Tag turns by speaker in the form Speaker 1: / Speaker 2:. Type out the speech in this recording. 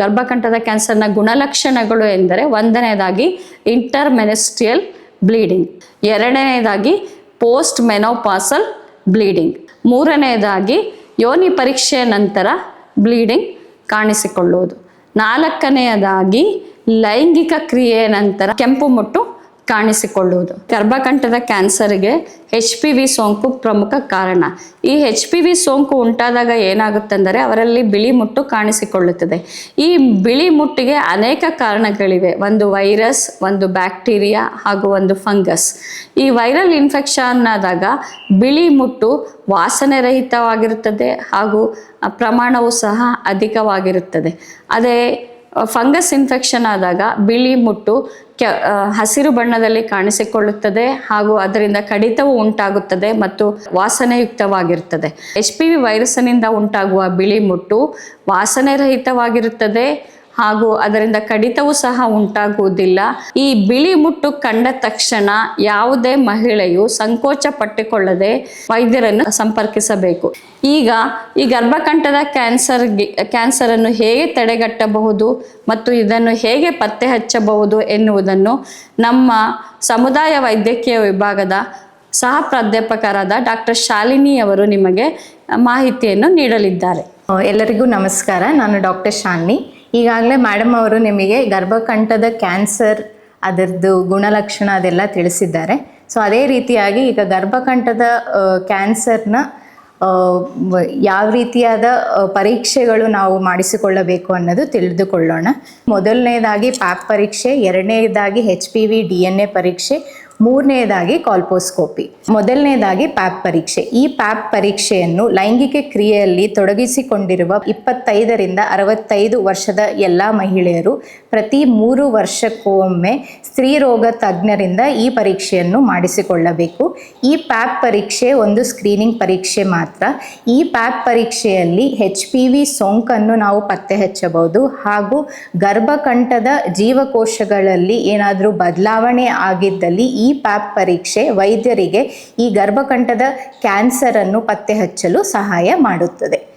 Speaker 1: ಗರ್ಭಕಂಠದ ಕ್ಯಾನ್ಸರ್ನ ಗುಣಲಕ್ಷಣಗಳು ಎಂದರೆ ಒಂದನೇದಾಗಿ ಇಂಟರ್ಮೆನಿಸ್ಟ್ರಿಯಲ್ ಬ್ಲೀಡಿಂಗ್ ಎರಡನೇದಾಗಿ ಪೋಸ್ಟ್ ಮೆನೋಪಾಸಲ್ ಬ್ಲೀಡಿಂಗ್, ಮೂರನೆಯದಾಗಿ ಯೋನಿ ಪರೀಕ್ಷೆಯ ನಂತರ ಬ್ಲೀಡಿಂಗ್ ಕಾಣಿಸಿಕೊಳ್ಳುವುದು, ನಾಲ್ಕನೆಯದಾಗಿ ಲೈಂಗಿಕ ಕ್ರಿಯೆಯ ನಂತರ ಕೆಂಪು ಮುಟ್ಟು ಕಾಣಿಸಿಕೊಳ್ಳುವುದು. ಗರ್ಭಕಂಠದ ಕ್ಯಾನ್ಸರ್ಗೆ ಎಚ್ ಪಿ ವಿ ಸೋಂಕು ಪ್ರಮುಖ ಕಾರಣ. ಈ ಎಚ್ ಪಿ ವಿ ಸೋಂಕು ಉಂಟಾದಾಗ ಏನಾಗುತ್ತೆಂದರೆ ಅವರಲ್ಲಿ ಬಿಳಿ ಮುಟ್ಟು ಕಾಣಿಸಿಕೊಳ್ಳುತ್ತದೆ. ಈ ಬಿಳಿ ಮುಟ್ಟಿಗೆ ಅನೇಕ ಕಾರಣಗಳಿವೆ. ಒಂದು ವೈರಸ್, ಒಂದು ಬ್ಯಾಕ್ಟೀರಿಯಾ ಹಾಗೂ ಒಂದು ಫಂಗಸ್. ಈ ವೈರಲ್ ಇನ್ಫೆಕ್ಷನ್ ಆದಾಗ ಬಿಳಿ ಮುಟ್ಟು ವಾಸನೆ ರಹಿತವಾಗಿರುತ್ತದೆ ಹಾಗೂ ಪ್ರಮಾಣವು ಸಹ ಅಧಿಕವಾಗಿರುತ್ತದೆ. ಅದೇ ಫಂಗಸ್ ಇನ್ಫೆಕ್ಷನ್ ಆದಾಗ ಬಿಳಿ ಮುಟ್ಟು ಹಸಿರು ಬಣ್ಣದಲ್ಲಿ ಕಾಣಿಸಿಕೊಳ್ಳುತ್ತದೆ ಹಾಗೂ ಅದರಿಂದ ಕಡಿತವು ಉಂಟಾಗುತ್ತದೆ ಮತ್ತು ವಾಸನೆಯುಕ್ತವಾಗಿರುತ್ತದೆ. ಎಚ್ ಪಿ ವಿ ವೈರಸ್ನಿಂದ ಉಂಟಾಗುವ ಬಿಳಿ ಮುಟ್ಟು ವಾಸನೆ ರಹಿತವಾಗಿರುತ್ತದೆ ಹಾಗೂ ಅದರಿಂದ ಕಡಿತವೂ ಸಹ ಉಂಟಾಗುವುದಿಲ್ಲ. ಈ ಬಿಳಿ ಮುಟ್ಟು ಕಂಡ ತಕ್ಷಣ ಯಾವುದೇ ಮಹಿಳೆಯು ಸಂಕೋಚ ಪಟ್ಟುಕೊಳ್ಳದೆ ವೈದ್ಯರನ್ನು ಸಂಪರ್ಕಿಸಬೇಕು. ಈಗ ಈ ಗರ್ಭಕಂಠದ ಕ್ಯಾನ್ಸರ್ ಕ್ಯಾನ್ಸರ್ ಅನ್ನು ಹೇಗೆ ತಡೆಗಟ್ಟಬಹುದು ಮತ್ತು ಇದನ್ನು ಹೇಗೆ ಪತ್ತೆ ಹಚ್ಚಬಹುದು ಎನ್ನುವುದನ್ನು ನಮ್ಮ ಸಮುದಾಯ ವೈದ್ಯಕೀಯ ವಿಭಾಗದ ಸಹ ಪ್ರಾಧ್ಯಾಪಕರಾದ ಡಾಕ್ಟರ್ ಶಾಲಿನಿ ಅವರು ನಿಮಗೆ ಮಾಹಿತಿಯನ್ನು ನೀಡಲಿದ್ದಾರೆ.
Speaker 2: ಎಲ್ಲರಿಗೂ ನಮಸ್ಕಾರ. ನಾನು ಡಾಕ್ಟರ್ ಶಾನ್ವಿ ಈಗಾಗಲೇ ಮೇಡಮ್ ಅವರು ನಿಮಗೆ ಗರ್ಭಕಂಠದ ಕ್ಯಾನ್ಸರ್ ಅದರದ್ದು ಗುಣಲಕ್ಷಣ ಅದೆಲ್ಲ ತಿಳಿಸಿದ್ದಾರೆ. ಸೊ ಅದೇ ರೀತಿಯಾಗಿ ಈಗ ಗರ್ಭಕಂಠದ ಕ್ಯಾನ್ಸರ್ನ ಯಾವ ರೀತಿಯಾದ ಪರೀಕ್ಷೆಗಳು ನಾವು ಮಾಡಿಸಿಕೊಳ್ಳಬೇಕು ಅನ್ನೋದು ತಿಳಿದುಕೊಳ್ಳೋಣ. ಮೊದಲನೇದಾಗಿ ಪ್ಯಾಪ್ ಪರೀಕ್ಷೆ, ಎರಡನೇದಾಗಿ H P V D N A ಪರೀಕ್ಷೆ ಮೂರನೇದಾಗಿ ಕಾಲ್ಪೋಸ್ಕೋಪಿ ಮೊದಲನೇದಾಗಿ ಪ್ಯಾಪ್ ಪರೀಕ್ಷೆ. ಈ ಪ್ಯಾಪ್ ಪರೀಕ್ಷೆಯನ್ನು ಲೈಂಗಿಕ ಕ್ರಿಯೆಯಲ್ಲಿ ತೊಡಗಿಸಿಕೊಂಡಿರುವ ಇಪ್ಪತ್ತೈದರಿಂದ ಅರವತ್ತೈದು ವರ್ಷದ ಎಲ್ಲ ಮಹಿಳೆಯರು ಪ್ರತಿ ಮೂರು ವರ್ಷಕ್ಕೊಮ್ಮೆ ಸ್ತ್ರೀರೋಗ ತಜ್ಞರಿಂದ ಈ ಪರೀಕ್ಷೆಯನ್ನು ಮಾಡಿಸಿಕೊಳ್ಳಬೇಕು. ಈ ಪ್ಯಾಪ್ ಪರೀಕ್ಷೆ ಒಂದು ಸ್ಕ್ರೀನಿಂಗ್ ಪರೀಕ್ಷೆ ಮಾತ್ರ. ಈ ಪ್ಯಾಪ್ ಪರೀಕ್ಷೆಯಲ್ಲಿ ಹೆಚ್ ಪಿ ವಿ ಸೋಂಕನ್ನು ನಾವು ಪತ್ತೆ ಹಚ್ಚಬಹುದು ಹಾಗೂ ಗರ್ಭಕಂಠದ ಜೀವಕೋಶಗಳಲ್ಲಿ ಏನಾದರೂ ಬದಲಾವಣೆ ಆಗಿದ್ದಲ್ಲಿ ಈ ಪ್ಯಾಪ್ ಪರೀಕ್ಷೆ ವೈದ್ಯರಿಗೆ ಈ ಗರ್ಭಕಂಠದ ಕ್ಯಾನ್ಸರ್ ಅನ್ನು ಪತ್ತೆ ಹಚ್ಚಲು ಸಹಾಯ ಮಾಡುತ್ತದೆ.